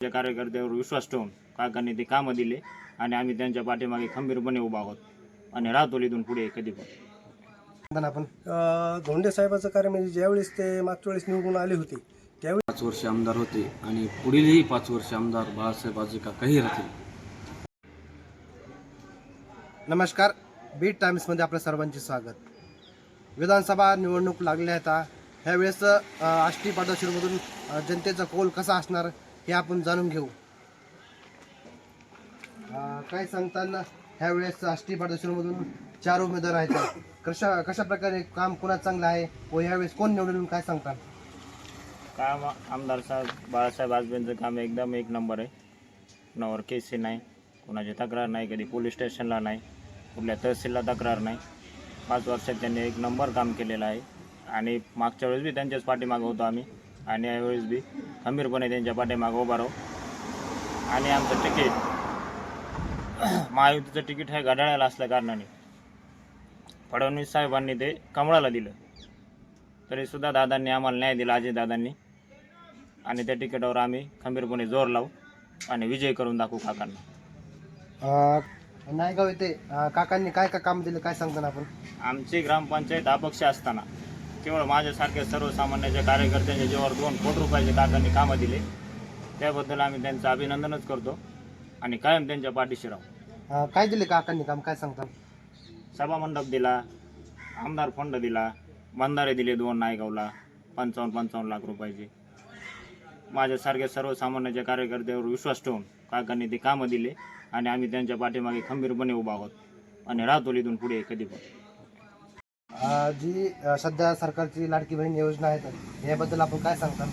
त्या कार्यकर्त्यावर विश्वास ठेवून काकांनी ते कामं दिले आणि आम्ही त्यांच्या पाठीमागे खंबीरपणे उभा आहोत आणि राहतो इथून पुढे कधी पण. आपण धोंडे साहेबाचं कार्य म्हणजे ज्यावेळेस ते मागच्या वेळेस निवडून आले होते त्यावेळी पाच वर्ष आमदार होते आणि पुढीलही पाच वर्ष आमदार बाळासाहेब आजोका काही राहतील. नमस्कार बीट टाइम्समध्ये आपल्या सर्वांचे स्वागत. विधानसभा निवडणूक लागल्या आहेत ह्यावेळेस आष्टी पाटोशीरमधून जनतेचा कौल कसा असणार? हे आपण जाणून घेऊ. काय सांगताना ह्यावेळेस आष्टी पाटोशीरमधून चार उमेदवार आहेत. कशा कशा प्रकारे काम कोणाचं चांगलं आहे व ह्यावेळेस कोण निवडून काय सांगतात काम आमदार साहेब बाळासाहेब आजबेंचं काम एकदम एक नंबर आहे. कुणावर केसी नाही कुणाची तक्रार नाही कधी पोलीस स्टेशनला नाही कुठल्या तहसीलला तक्रार नाही. पाच वर्षात त्यांनी एक नंबर काम केलेलं आहे. आणि मागच्या वेळेस बी त्यांच्याच पाठीमागं होतो आम्ही. आणि यावेळेस बी खंबीरपणे त्यांच्या पाठीमागं उभा राहू. आणि आमचं तिकीट महायुतीचं तिकीट हे घड्याळाला असल्या कारणाने. फडणवीस साहेबांनी ते कमळाला दिलं. तरीसुद्धा दादांनी आम्हाला न्याय दिला अजय दादांनी. आणि त्या तिकिटावर आम्ही खंबीरपणे जोर लावू आणि विजय करून दाखवू काकांना. नायगाव येथे अ, काकांनी काय काय काम दिलं काय सांगताना आपण? आमची ग्रामपंचायत अपक्ष असताना केवळ माझ्यासारख्या सर्वसामान्याच्या कार्यकर्त्यांच्या जीवावर दोन कोटी रुपयाचे काकांनी कामं दिले. त्याबद्दल आम्ही त्यांचं अभिनंदनच करतो. आणि कायम त्यांच्या पाठीशी राहू. अ, काय दिले काकांनी काम? काय सांगतात सभामंडप दिला आमदार फंड दिला बंधारे दिले दोन नायगावला पंचावन्न पंचावन्न लाख रुपयाचे. माझ्यासारख्या सर्वसामान्याच्या कार्यकर्त्यावर विश्वास ठेवून काकांनी ते कामं दिले आणि आम्ही त्यांच्या पाठीमागे खंबीरपणे उभा आहोत. आणि राहतो इथून पुढे कधी पण. जी सध्या सरकारची लाडकी बहीण योजना आहेत याबद्दल आपण काय सांगता?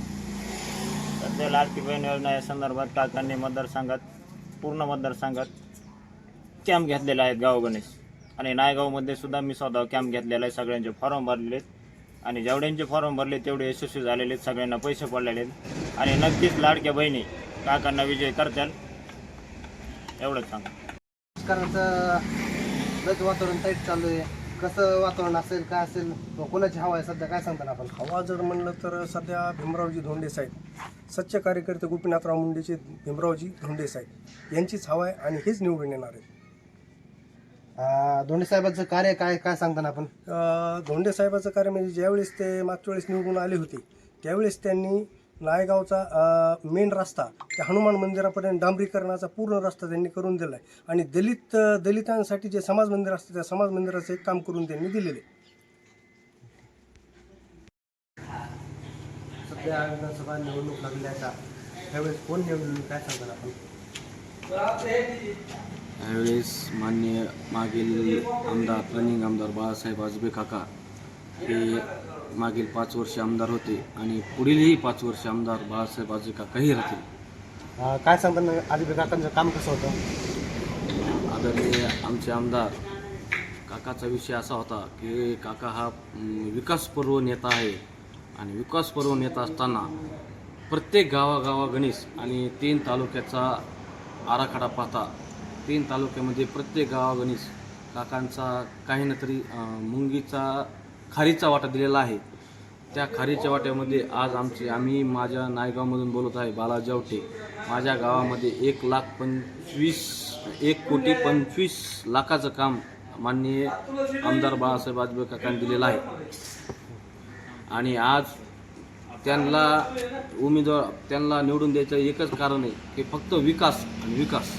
सध्या लाडकी बहीण योजना या संदर्भात काकांनी मतदारसंघात पूर्ण मतदारसंघात कॅम्प घेतलेले आहेत गाव गणेश. आणि नायगावमध्ये सुद्धा मी स्वतः कॅम्प घेतलेला आहे सगळ्यांचे फॉर्म भरलेले आहेत. आणि जेवढ्यांचे फॉर्म भरले तेवढे यशस्वी झालेले आहेत सगळ्यांना पैसे पडलेले आहेत. आणि नक्कीच लाडक्या बहिणी काकांना विजय करतील एवढंच सांगा वातावरण टाईट चालू आहे. कसं वातावरण असेल काय असेल कोणाची हवा आहे सध्या? काय सांगता आपण? हवा जर म्हणलं तर सध्या भीमरावजी धोंडे साहेब सच्चे कार्यकर्ते गोपीनाथराव मुंडेचे भीमरावजी धोंडे साहेब यांचीच हवा आहे आणि हेच निवडून येणार आहेत धोंडे साहेबांचं कार्य काय काय सांगताना आपण? धोंडे साहेबाचं कार्य म्हणजे ज्यावेळेस ते मागच्या वेळेस निवडून आले होते त्यावेळेस त्यांनी नायगावचा मेन रस्ता त्या हनुमान मंदिरापर्यंत डांबरीकरणाचा पूर्ण रस्ता त्यांनी करून दिला आहे आणि दलित दलितांसाठी जे समाज मंदिर असतं त्या समाज मंदिराचं एक काम करून त्यांनी दिलेले आहे. सध्या विधानसभा निवडणूक लागल्या आता. त्यावेळेस कोण निवडून येईल काय सांगताना आपण? यावेळेस मान्य मागील आमदार रनिंग आमदार बाळासाहेब आजबे काका. हे मागील पाच वर्ष आमदार होते आणि पुढीलही पाच वर्ष आमदार बाळासाहेब आजबे काकाही राहतील. अ, काय सांगताना आदित्य काकांचं काम कसं होतं? आदरणीय आमचे आमदार काकाचा विषय असा होता की काका हा अं, विकासपर्व नेता आहे आणि विकासपर्व नेता असताना प्रत्येक गावागावा गणेश आणि तीन तालुक्याचा आराखडा पाहता तीन तालुक्यामध्ये प्रत्येक गावागणेश काकांचा काही ना तरी अं, मुंगीचा खारीचा वाटा दिलेला आहे. त्या खारीच्या वाट्यामध्ये आज आमचे आम्ही माझ्या नायगावमधून बोलत आहे बाला जावटे माझ्या गावामध्ये एक लाख पंचवीस एक कोटी पंचवीस लाखाचं काम माननीय आमदार बाळासाहेब आजबे काकांनी दिलेलं आहे. आणि आज त्यांना उमेदवार त्यांना निवडून द्यायचं एकच कारण आहे की फक्त विकास आणि विकास.